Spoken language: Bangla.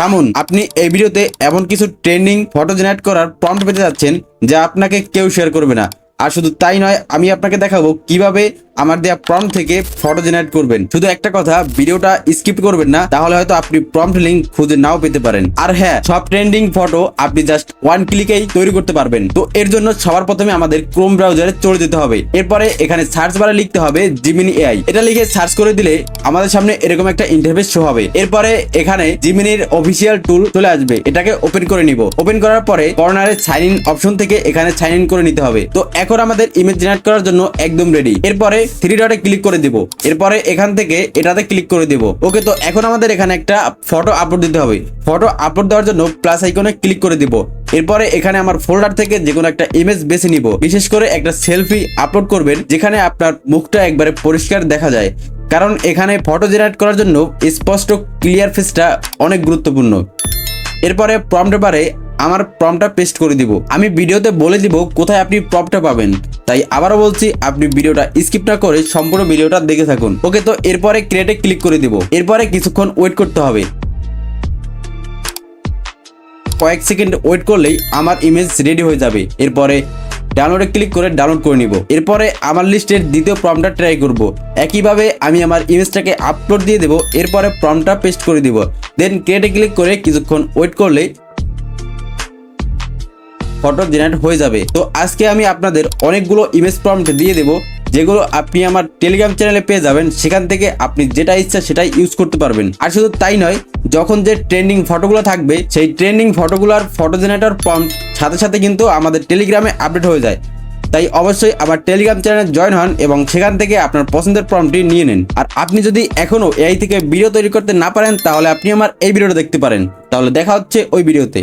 সামুন আপনি এই ভিডিওতে এমন কিছু ট্রেন্ডিং ফটো জেনারেট করার প্রম্পট পেতে যাচ্ছেন যা আপনাকে কেউ শেয়ার করবে না। আর শুধু তাই নয়, আমি আপনাকে দেখাবো কীভাবে আমার দেয়া প্রম্পট থেকে ফটো জেনারেট করবেন। শুধু একটা কথা, ভিডিওটা স্কিপ করবেন না, তাহলে হয়তো আপনি প্রম্পট লিঙ্ক খুঁজে নাও পেতে পারেন। আর হ্যাঁ সব ট্রেন্ডিং ফটো আপনি জাস্ট ওয়ান ক্লিকেই তৈরি করতে পারবেন। তো এর জন্য সবার প্রথমে আমাদের ক্রোম ব্রাউজারে চলে যেতে হবে। এরপরে এখানে সার্চ বারে লিখতে হবে জিমিনি এআই এটা লিখে সার্চ করে দিলে আমাদের সামনে এরকম একটা ইন্টারফেস শো হবে। এরপরে এখানে জিমিনির অফিসিয়াল টুল চলে আসবে। এটাকে ওপেন করে নিব। ওপেন করার পরে কর্নারে সাইন ইন অপশন থেকে এখানে সাইন ইন করে নিতে হবে। তো এখন আমাদের ইমেজ জেনারেট করার জন্য একদম রেডি এরপরে থ্রি ডটে ক্লিক করে দিব। এরপরে এখান থেকে এটাতে ক্লিক করে দিব। ওকে, তো এখন আমাদের এখানে একটা ফটো আপলোড দিতে হবে। ফটো আপলোড দেওয়ার জন্য প্লাস আইকনে ক্লিক করে দিব। এরপরে এখানে আমার ফোল্ডার থেকে যে কোনো একটা ইমেজ বেছে নিব। বিশেষ করে একটা সেলফি আপলোড করবেন, যেখানে আপনার মুখটা একবারে পরিষ্কার দেখা যায়। কারণ এখানে ফটো জেনারেট করার জন্য স্পষ্ট ক্লিয়ার ফেসটা অনেক গুরুত্বপূর্ণ। এরপরে প্রম্পটে পারে আমার প্রম্পটটা পেস্ট করে দিব। আমি ভিডিওতে বলে দিব কোথায় আপনি প্রম্পটটা পাবেন। তাই আবারও বলছি, আপনি ভিডিওটা স্কিপ না করে সম্পূর্ণ ভিডিওটা দেখে থাকুন। ওকে, তো এরপরে ক্রিয়েটে ক্লিক করে দিব। এরপরে কিছুক্ষণ ওয়েট করতে হবে। কয়েক সেকেন্ড ওয়েট করলেই আমার ইমেজ রেডি হয়ে যাবে। এরপরে ডাউনলোডে ক্লিক করে ডাউনলোড করে নিব। এরপরে আমার লিস্টের দ্বিতীয় প্রমটা ট্রাই করব। একইভাবে আমি আমার ইমেজটাকে আপলোড দিয়ে দেবো। এরপরে প্রমটা পেস্ট করে দিব। দেন ক্রিয়েটে ক্লিক করে কিছুক্ষণ ওয়েট করলে ফটো জেনারেট হয়ে যাবে। তো আজকে আমি আপনাদের অনেকগুলো ইমেজ প্রম্পট দিয়ে দেবো, যেগুলো আপনি আমার টেলিগ্রাম চ্যানেলে পেয়ে যাবেন। সেখান থেকে আপনি যেটা ইচ্ছা সেটাই ইউজ করতে পারবেন। আর শুধু তাই নয়, যখন যে ট্রেন্ডিং ফটোগুলো থাকবে, সেই ট্রেন্ডিং ফটোগুলোর ফটো জেনারেটর প্রম্পট সাথে সাথে কিন্তু আমাদের টেলিগ্রামে আপডেট হয়ে যায়। তাই অবশ্যই আমার টেলিগ্রাম চ্যানেলে জয়েন হন এবং সেখান থেকে আপনার পছন্দের প্রম্পটটি নিয়ে নিন। আর আপনি যদি এখনও এআই থেকে ভিডিও তৈরি করতে না পারেন, তাহলে আপনি আমার এই ভিডিওটা দেখতে পারেন। তাহলে দেখা হচ্ছে ওই ভিডিওতে